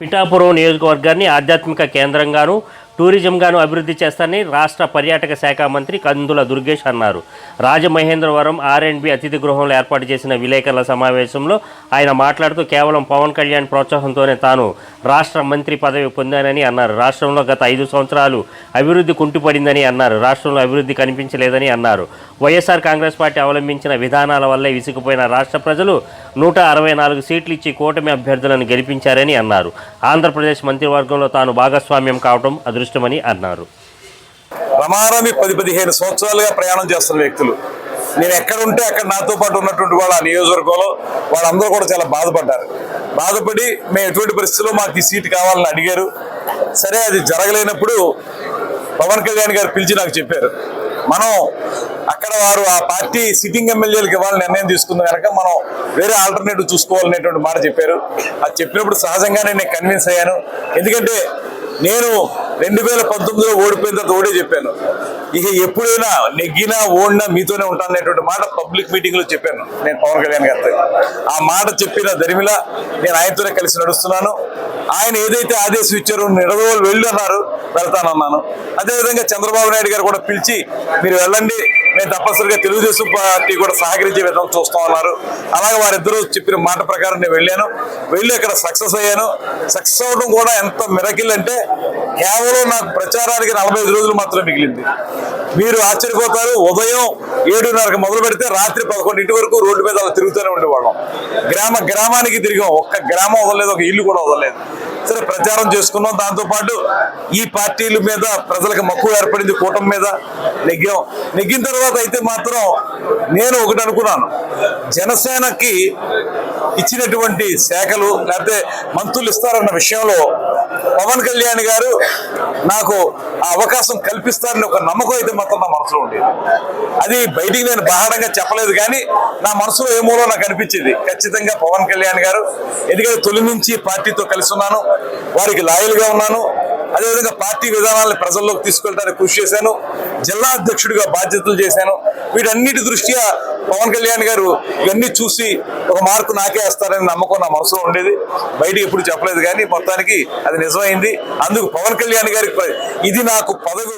పిఠాపురం నియోజకవర్గాన్ని ఆధ్యాత్మిక కేంద్రంగాను టూరిజంగాను అభివృద్ధి చేస్తానని రాష్ట్ర పర్యాటక శాఖ మంత్రి కందుల దుర్గేష్ అన్నారు. రాజమహేంద్రవరం ఆర్ఎండ్బి అతిథి గృహంలో ఏర్పాటు చేసిన విలేకరుల సమావేశంలో ఆయన మాట్లాడుతూ కేవలం పవన్ కళ్యాణ్ ప్రోత్సాహంతోనే తాను రాష్ట్ర మంత్రి పదవి పొందానని అన్నారు. రాష్ట్రంలో గత ఐదు సంవత్సరాలు అభివృద్ధి కుంటుపడిందని అన్నారు. రాష్ట్రంలో అభివృద్ధి కనిపించలేదని అన్నారు. వైఎస్ఆర్ కాంగ్రెస్ పార్టీ అవలంబించిన విధానాల వల్లే విసిగిపోయిన రాష్ట్ర ప్రజలు నూట అరవై నాలుగు సీట్లు ఇచ్చి కూటమి అభ్యర్థులను గెలిపించారని అన్నారు. ఆంధ్రప్రదేశ్ మంత్రివర్గంలో తాను భాగస్వామ్యం కావడం అదృష్టమని అన్నారు. రమారమి పది పదిహేను సంవత్సరాలుగా ప్రయాణం చేస్తున్న వ్యక్తులు. నేను ఎక్కడ ఉంటే అక్కడ నాతో పాటు ఉన్నటువంటి వాళ్ళు ఆ నియోజకవర్గంలో వాళ్ళందరూ కూడా చాలా బాధపడ్డారు. బాధపడి మేము ఎటువంటి పరిస్థితుల్లో మాకు ఈ సీటు కావాలని అడిగారు. సరే అది జరగలేనప్పుడు పవన్ కళ్యాణ్ గారు పిలిచి నాకు చెప్పారు. మనం అక్కడ వారు ఆ పార్టీ సిట్టింగ్ ఎమ్మెల్యేలకు ఇవ్వాలని నిర్ణయం తీసుకుంది కనుక మనం వేరే ఆల్టర్నేటివ్ చూసుకోవాలనేటువంటి మాట చెప్పారు. అది చెప్పినప్పుడు సహజంగానే నేను కన్విన్స్ అయ్యాను. ఎందుకంటే నేను రెండు వేల పంతొమ్మిదిలో ఓడిపోయిన తర్వాత ఓడే చెప్పాను. ఇక ఎప్పుడైనా నెగ్గినా ఓడినా మీతోనే ఉంటాను అనేటువంటి మాట పబ్లిక్ మీటింగ్లో చెప్పాను. నేను పవన్ కళ్యాణ్ గారితో. ఆ మాట చెప్పిన దరిమిల నేను ఆయనతోనే కలిసి నడుస్తున్నాను. ఆయన ఏదైతే ఆదేశం ఇచ్చారో నిడదవోలు వెళ్ళి అన్నారు వెళ్తానన్నాను. అదేవిధంగా చంద్రబాబు నాయుడు గారు కూడా పిలిచి మీరు వెళ్ళండి నేను తప్పనిసరిగా తెలుగుదేశం పార్టీ కూడా సహకరించే విధంగా చూస్తామన్నారు అలాగే వారిద్దరూ చెప్పిన మాట ప్రకారం నేను వెళ్ళాను. వెళ్ళి అక్కడ సక్సెస్ అయ్యాను. సక్సెస్ అవ్వడం కూడా ఎంత మిరకిల్ అంటే కేవలం నాకు ప్రచారానికి నలభై ఐదు రోజులు మాత్రమే మిగిలింది. మీరు ఆశ్చర్యపోతారు. ఉదయం ఏడున్నరకు మొదలు పెడితే రాత్రి పదకొండింటి వరకు రోడ్డు మీద అలా తిరుగుతూనే ఉండేవాళ్ళం. గ్రామ గ్రామానికి తిరిగాం. ఒక్క గ్రామం వదలలేదు ఒక ఇల్లు కూడా వదలలేదు. సరే ప్రచారం చేసుకున్నాం. దాంతో పాటు ఈ పార్టీల మీద ప్రజలకు మక్కువ ఏర్పడింది కూటమి మీద నెగ్గాం. నెగ్గిన తర్వాత అయితే మాత్రం నేను ఒకటి అనుకున్నాను. జనసేనకి ఇచ్చినటువంటి శాఖలు లేకపోతే మంత్రులు ఇస్తారన్న విషయంలో పవన్ కళ్యాణ్ గారు నాకు ఆ అవకాశం కల్పిస్తారని ఒక నమ్మకం అయితే మాత్రం నా మనసులో ఉండేది. అది బయటికి నేను బాహడంగా చెప్పలేదు కానీ నా మనసులో ఏమోలో నాకు అనిపించింది? ఖచ్చితంగా పవన్ కళ్యాణ్ గారు ఎందుకంటే తొలి నుంచి పార్టీతో కలిసి ఉన్నాను వారికి లాయల్గా ఉన్నాను అదేవిధంగా పార్టీ విధానాలను ప్రజల్లోకి తీసుకెళ్ళడానికి కృషి చేశాను జిల్లా అధ్యక్షుడిగా బాధ్యతలు చేశాను. వీటన్నిటి దృష్ట్యా పవన్ కళ్యాణ్ గారు ఇవన్నీ చూసి ఒక మార్కు నాకే వేస్తారని నమ్మకం నా మనసులో ఉండేది. బయట ఎప్పుడు చెప్పలేదు కానీ మొత్తానికి అది నిజమైంది. అందుకు పవన్ కళ్యాణ్ గారికి ఇది నాకు పదవి